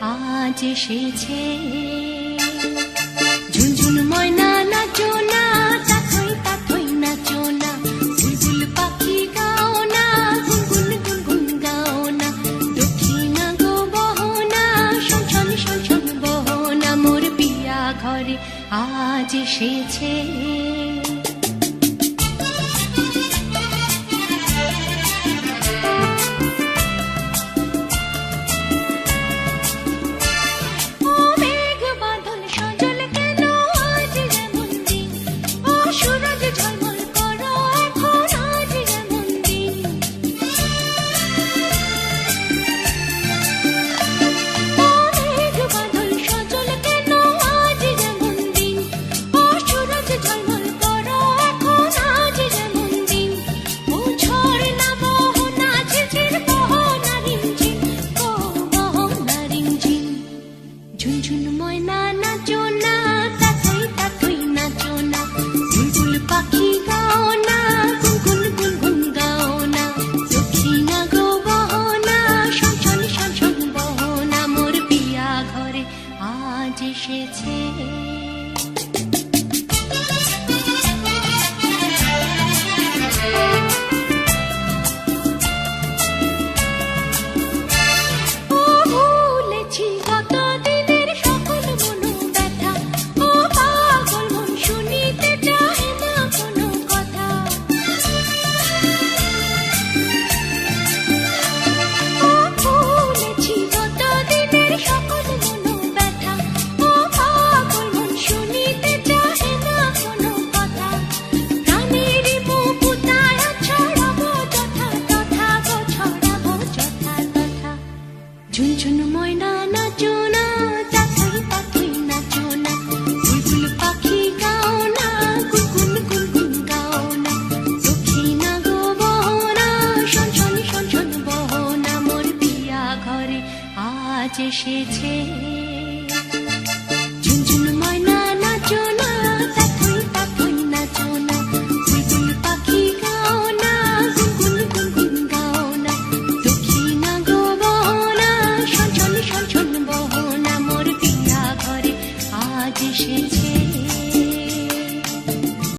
আজ এসেছে। ঝুনঝুন ময়না, নাচো না তাথই তাথই নাচো না। বুলবুল পাখি গাও না, গুনগুন গুনগুন গাও না। দক্ষিণা গো বহনা সঞ্চল সঞ্চল বহনা। মোর পিয়া ঘরে আজ এসেছে। 世界。这件事情